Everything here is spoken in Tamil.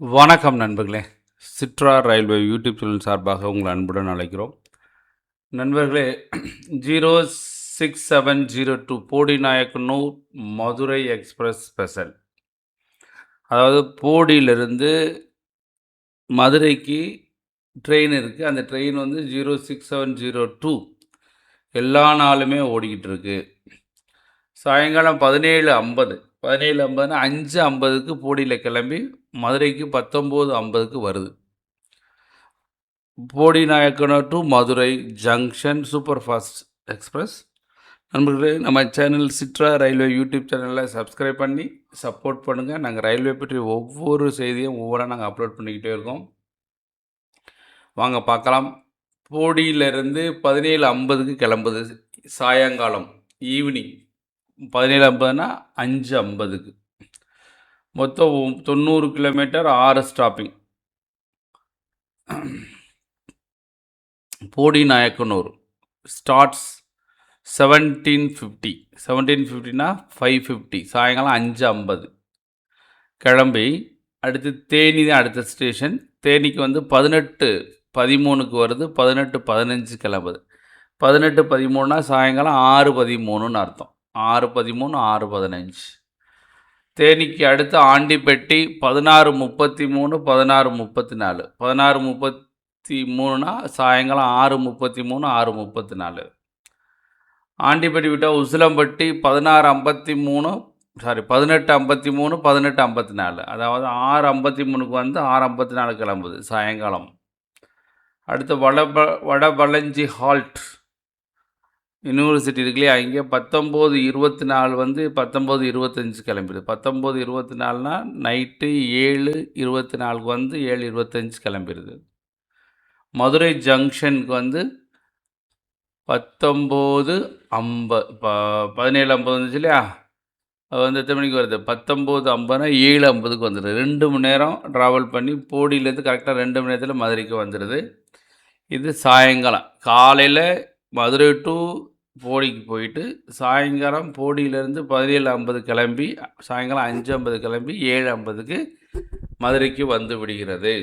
வணக்கம் நண்பர்களே. சிட்ரா ரயில்வே யூடியூப் சேனல் சார்பாக உங்களை அன்புடன் அழைக்கிறோம். நண்பர்களே zero six seven zero two Bodinayakkanur Madurai express special. அதாவது போடியிலிருந்து மதுரைக்கு ட்ரெயின் இருக்குது அந்த ட்ரெயின் வந்து zero six seven zero two எல்லா நாளுமே ஓடிக்கிட்டு இருக்கு. சாயங்காலம் பதினேழு ஐம்பது பதினேழு ஐம்பதுனா அஞ்சு ஐம்பதுக்கு போடியில் கிளம்பி மதுரைக்கு பத்தொம்போது ஐம்பதுக்கு வருது. Bodinayakkanur to Madurai junction super fast express நண்பர்களே நம்ம சேனல் சிட்ரா ரயில்வே யூடியூப் சேனலில் சப்ஸ்கிரைப் பண்ணி சப்போர்ட் பண்ணுங்கள் நாங்கள் ரயில்வே பற்றி ஒவ்வொரு செய்தியும் ஒவ்வொன்றா நாங்கள் அப்லோட் பண்ணிக்கிட்டே இருக்கோம். வாங்க பார்க்கலாம். போடியிலிருந்து பதினேழு ஐம்பதுக்கு கிளம்புது சாயங்காலம் ஈவினிங் பதினேழு ஐம்பதுனா அஞ்சு ஐம்பதுக்கு. மொத்தம் தொண்ணூறு கிலோமீட்டர் ஆறு stopping Bodinayakkanur starts seventeen fifty seventeen ஃபிஃப்டினா five fifty சாயங்காலம் அஞ்சு ஐம்பது. கிளம்பி அடுத்து தேனி தான் அடுத்த ஸ்டேஷன் தேனிக்கு வந்து பதினெட்டு பதிமூணுக்கு வருது. பதினெட்டு பதினஞ்சு கிளம்புது. பதினெட்டு பதிமூணுனா சாயங்காலம் ஆறு பதிமூணுன்னு அர்த்தம். ஆறு பதிமூணு ஆறு பதினஞ்சு. தேனிக்கு அடுத்து ஆண்டிப்பட்டி பதினாறு முப்பத்தி மூணு பதினாறு முப்பத்தி நாலு பதினாறு முப்பத்தி மூணுனா சாயங்காலம் ஆறு முப்பத்தி மூணு ஆறு முப்பத்தி நாலு ஆண்டிப்பட்டி விட்டால் உசிலம்பட்டி பதினாறு ஐம்பத்தி மூணு சாரி பதினெட்டு ஐம்பத்தி மூணு பதினெட்டு ஐம்பத்தி நாலு அதாவது ஆறு ஐம்பத்தி மூணுக்கு வந்து ஆறு ஐம்பத்தி நாலு கிளம்புது சாயங்காலம். அடுத்து வட வடபழஞ்சி ஹால்ட். யூனிவர்சிட்டி இருக்குல்லையா? அங்கே பத்தொம்போது இருபத்தி நாலு வந்து பத்தொம்போது இருபத்தஞ்சி கிளம்பிடுது. பத்தொம்போது இருபத்தி நாலுனா நைட்டு ஏழு இருபத்தி நாலுக்கு வந்து ஏழு இருபத்தஞ்சி கிளம்பிடுது. மதுரை ஜங்ஷனுக்கு வந்து பத்தொம்போது ஐம்ப ப பதினேழு ஐம்பது வந்துச்சு இல்லையா? அது வந்து எத்தனை மணிக்கு வருது? பத்தொம்போது ஐம்பதுனா ஏழு ஐம்பதுக்கு வந்துடுது. ரெண்டு மணி நேரம் ட்ராவல் பண்ணி போடியிலேருந்து கரெக்டாக ரெண்டு மணி நேரத்தில் மதுரைக்கு வந்துடுது. இது சாயங்காலம். காலையில் மதுரை டு போடிக்கு போயிட்டு சாயங்காலம் போடியிலேருந்து பதினேழு ஐம்பது கிளம்பி சாயங்காலம் அஞ்சு ஐம்பது கிளம்பி ஏழு ஐம்பதுக்கு மதுரைக்கு வந்து விடுகிறது.